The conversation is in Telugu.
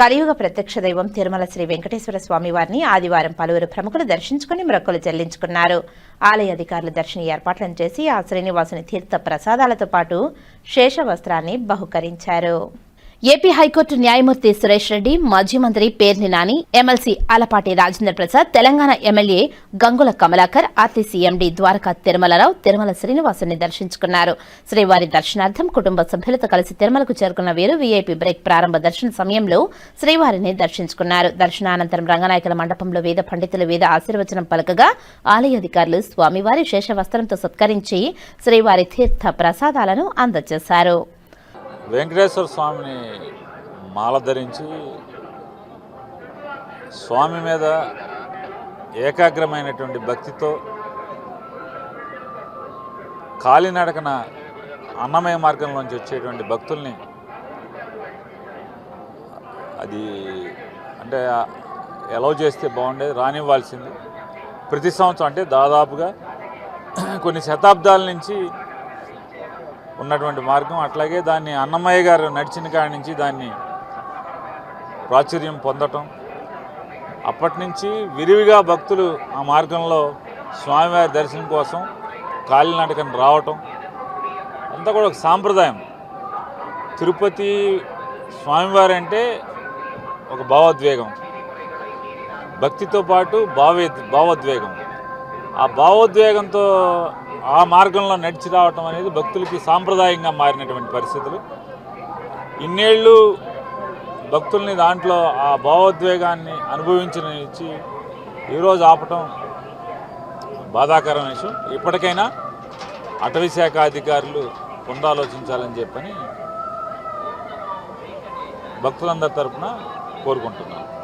కలియుగ ప్రత్యక్ష దైవం తిరుమల శ్రీ వెంకటేశ్వర స్వామి వారిని ఆదివారం పలువురు ప్రముఖులు దర్శించుకుని మొక్కులు చెల్లించుకున్నారు. ఆలయ అధికారులు దర్శన ఏర్పాట్లను చేసి ఆ శ్రీనివాసుని తీర్థ ప్రసాదాలతో పాటు శేష వస్త్రాన్ని బహుకరించారు. ఏపీ హైకోర్టు న్యాయమూర్తి సురేష్ రెడ్డి మాజీ మంత్రి Perni Nani MLC Alapati Rajendra Prasad Telangana MLA Gangula Kamalakar RTC MD Dwaraka Tirumalarao Tirumala శ్రీనివాసుని దర్శించుకున్నారు. శ్రీవారి దర్శనార్థం కుటుంబ సభ్యులతో కలిసి తిరుమలకు చేరుకున్న వీరు వీఐపీ బ్రేక్ ప్రారంభ దర్శన సమయంలో శ్రీవారిని దర్శించుకున్నారు. దర్శనానంతరం రంగనాయకుల మండపంలో వేద పండితులు వేద ఆశీర్వచనం పలకగా ఆలయ అధికారులు స్వామివారి శేషవస్త్రంతో సత్కరించి శ్రీవారి తీర్థ ప్రసాదాలను అందజేశారు. వెంకటేశ్వర స్వామిని మాల ధరించి స్వామి మీద ఏకాగ్రమైనటువంటి భక్తితో కాలినడకన అన్నమయ మార్గంలోంచి వచ్చేటువంటి భక్తుల్ని అది అంటే ఎలవ్ చేస్తే బాగుండేది రానివ్వాల్సింది. ప్రతి సంవత్సరం అంటే దాదాపుగా కొన్ని శతాబ్దాల నుంచి ఉన్నటువంటి మార్గం. అట్లాగే దాన్ని అన్నమయ్య గారు నడిచిన కాడి నుంచి దాన్ని ప్రాచుర్యం పొందటం. అప్పటి నుంచి విరివిగా భక్తులు ఆ మార్గంలో స్వామివారి దర్శనం కోసం కాలినాటకం రావటం. అంతా కూడా ఒక సాంప్రదాయం. తిరుపతి స్వామివారి అంటే ఒక భావోద్వేగం. భక్తితో పాటు భావే భావోద్వేగం. ఆ భావోద్వేగంతో ఆ మార్గంలో నడిచి రావటం అనేది భక్తులకి సాంప్రదాయంగా మారినటువంటి పరిస్థితులు. ఇన్నేళ్ళు భక్తుల్ని దాంట్లో ఆ భావోద్వేగాన్ని అనుభవించనిచ్చి ఈరోజు ఆపటం బాధాకరమైన విషయం. ఇప్పటికైనా అటవీ శాఖ అధికారులు పునరాలోచించాలని చెప్పని భక్తులందరి తరఫున కోరుకుంటున్నాను.